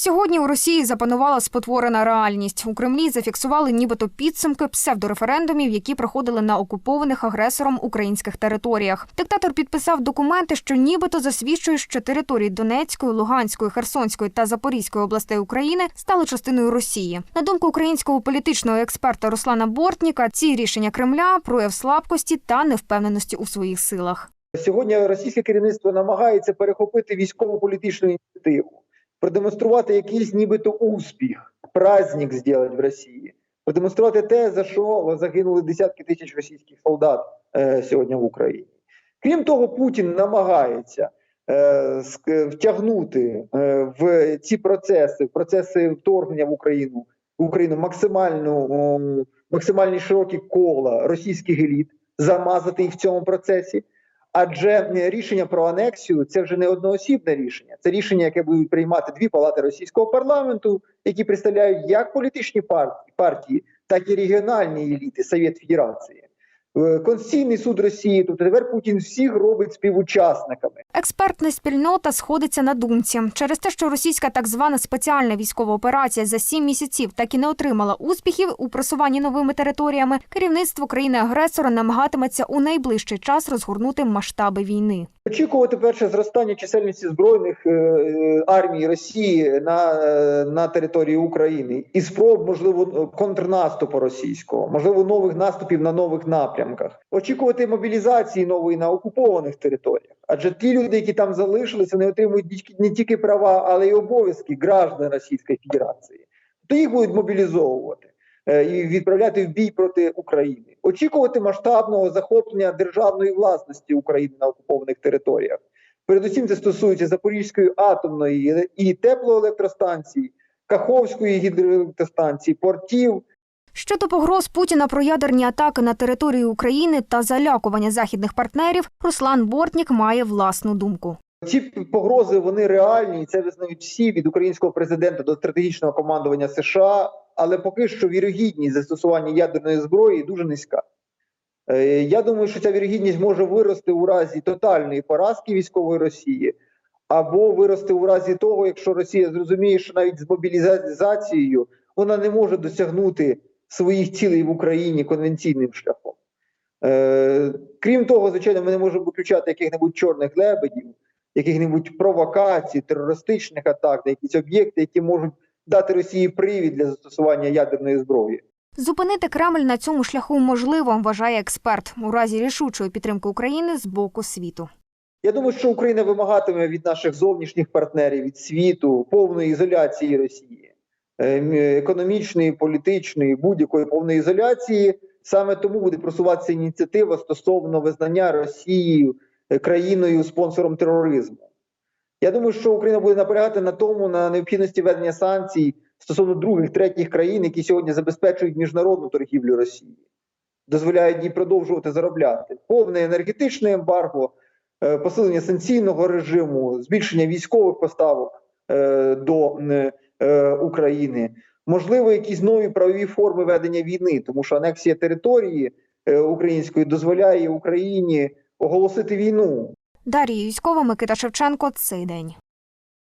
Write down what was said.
Сьогодні у Росії запанувала спотворена реальність. У Кремлі зафіксували нібито підсумки псевдореферендумів, які проходили на окупованих агресором українських територіях. Диктатор підписав документи, що нібито засвідчують, що території Донецької, Луганської, Херсонської та Запорізької областей України стали частиною Росії. На думку українського політичного експерта Руслана Бортніка, ці рішення Кремля прояв слабкості та невпевненості у своїх силах. Сьогодні російське керівництво намагається перехопити військово-політичну ініціативу, продемонструвати якийсь нібито успіх, праздник зробити в Росії, продемонструвати те, за що загинули десятки тисяч російських солдат е, сьогодні в Україні. Крім того, Путін намагається е, втягнути е, в ці процеси, в процеси вторгнення в Україну, в Україну максимальну, максимальні широкі кола російських еліт, замазати їх в цьому процесі. Адже е, рішення про анексію це вже не одноосібне рішення, це рішення, яке будуть приймати дві палати російського парламенту, які представляють як політичні партії, партії так і регіональні еліти Совєт Федерації. Е, Конституційний суд Росії, тобто тепер Путін всіх робить співучасниками. Експертна спільнота сходиться на думці. Через те, що російська так звана спеціальна військова операція за сім місяців так і не отримала успіхів у просуванні новими територіями, керівництво країни-агресора намагатиметься у найближчий час розгорнути масштаби війни. Очікувати перше зростання чисельності збройних е, е, армій Росії на, е, на території України і спроб, можливо, контрнаступу російського, можливо, нових наступів на нових напрямках. Очікувати мобілізації нової на окупованих територіях. Адже ті люди, які там залишилися, вони отримують не тільки права, але й обов'язки граждан Російської Федерації. То їх будуть мобілізовувати е, і відправляти в бій проти України. Очікувати масштабного захоплення державної власності України на окупованих територіях. Передусім, це стосується Запорізької атомної і теплоелектростанції, Каховської гідроелектростанції, портів. Щодо погроз Путіна про ядерні атаки на території України та залякування західних партнерів, Руслан Бортнік має власну думку. Ці погрози вони реальні, і це визнають всі від українського президента до стратегічного командування США. Але поки що вірогідність застосування ядерної зброї дуже низька. Е, Я думаю, що ця вірогідність може вирости у разі тотальної поразки військової Росії, або вирости у разі того, якщо Росія зрозуміє, що навіть з мобілізацією вона не може досягнути своїх цілей в Україні конвенційним шляхом. Е, крім того, звичайно, ми не можемо виключати яких-небудь чорних лебедів, яких-небудь провокацій, терористичних атак на якісь об'єкти, які можуть дати Росії привід для застосування ядерної зброї. Зупинити Кремль на цьому шляху можливо, вважає експерт, у разі рішучої підтримки України з боку світу. Я думаю, що Україна вимагатиме від наших зовнішніх партнерів, від світу повної ізоляції Росії, економічної, політичної, будь-якої повної ізоляції. Саме тому буде просуватися ініціатива стосовно визнання Росією е, країною спонсором тероризму. Я думаю, що Україна буде наполягати на тому, на необхідності введення санкцій стосовно других, третіх країн, які сьогодні забезпечують міжнародну торгівлю Росії, дозволяють їй продовжувати заробляти. Повне енергетичне ембарго, е, посилення санкційного режиму, збільшення військових поставок е, до е, е, України, можливо, якісь нові правові форми ведення війни, тому що анексія території е, української дозволяє Україні оголосити війну. Дар'я Юськова, Микита Шевченко. Цей день.